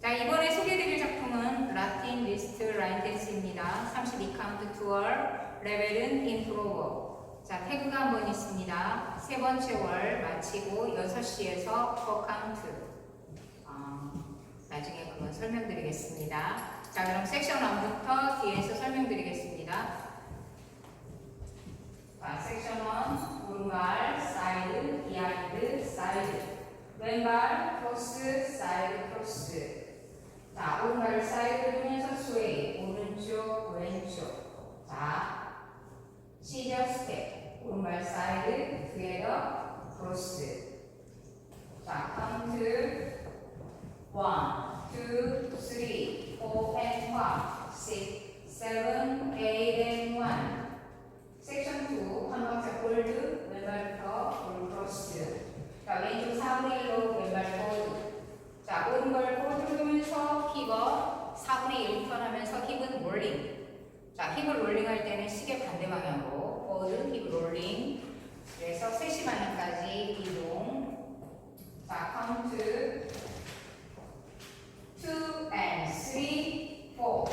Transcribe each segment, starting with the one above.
자, 이번에 소개해드릴 작품은 라틴 리스트 라인 댄스입니다. 32카운트 투월, 레벨은 인프로버. 자, 태그가 한 번 있습니다. 세 번째 월 마치고 6시에서 4카운트. 어, 나중에 그건 설명드리겠습니다. 자, 그럼 섹션 1부터 뒤에서 설명드리겠습니다. 자, 섹션 1, 오른발, 사이드, 비하인드, 사이드. 왼발, 크로스, 사이드, 크로스. 자, 오른발 사이드 돌면서 스웨이. 오른쪽, 왼쪽. 자, 시저 스텝. 오른발 사이드, 투게더, 크로스. 자, 카운트. 1, 2, 3, 4, and 5, 6, 7, 8, and 1. 섹션 2, 한 박자 골드, 왼발부터 볼 크로스. 자, 왼쪽 4분의 1로 왼발 포드. 자, 오른발 포드 돌면서 힙업 4분의 1 턴하면서 힙은 롤링. 자, 힙을 롤링 할 때는 시계 반대 방향으로 포드, 힙 롤링. 그래서 3시 방향까지 이동. 자, 카운트 2 and 3, 4, 5,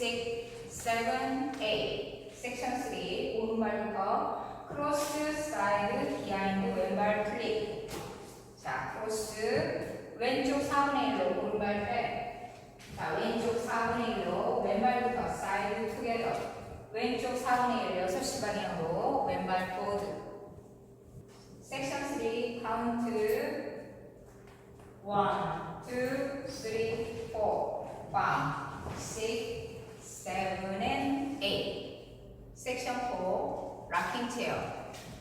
6, 7, 8. 섹션 3 오른발부터 크로스 사이드 비하인드 왼발 플립 자 크로스 왼쪽 4분의 1로 오른발 백자 왼쪽 4분의 1로 왼발부터 사이드 투게더 왼쪽 4분의 1 6시 방향으로 왼발 포드. 섹션 3 카운트 1, 2, 3, 4, 5, 6, 7, and 8 섹션 4 락킹 체어.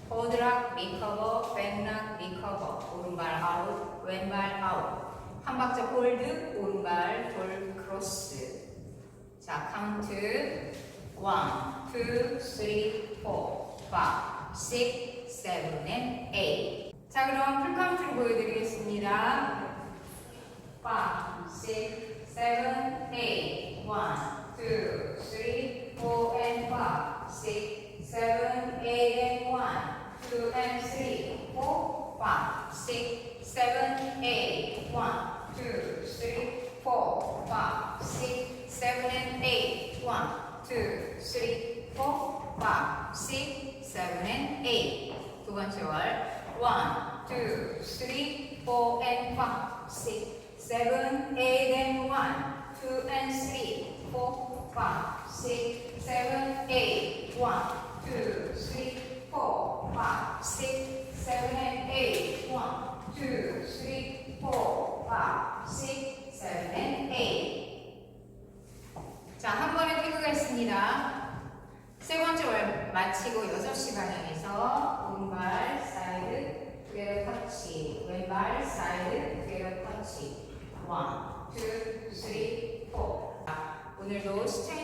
포드락 리커버 백락 리커버. 오른발 아웃 왼발 아웃. 한 박자 홀드 오른발 돌 크로스. 자 카운트 1 2 3 4 5 6 7 8자 그럼 풀카운트를 보여드리겠습니다 5 6 7 8 1 2 3 4 and 5 six, seven, eight, and one, two, and three, four, five, six, seven, eight, one, two, three, four, five, six, seven, and eight, one, two, three, four, five, six, seven, and eight. 두 번째 월, one, two, three, four, and five, six, seven, eight, and one, two, and three, four, five, six, seven, eight, one, two, three, 마치고 6시 방향에서 오른발 사이드 두개로 터치 왼발 사이드 두개로 터치. 1, 2, 3, 4 오늘도 시청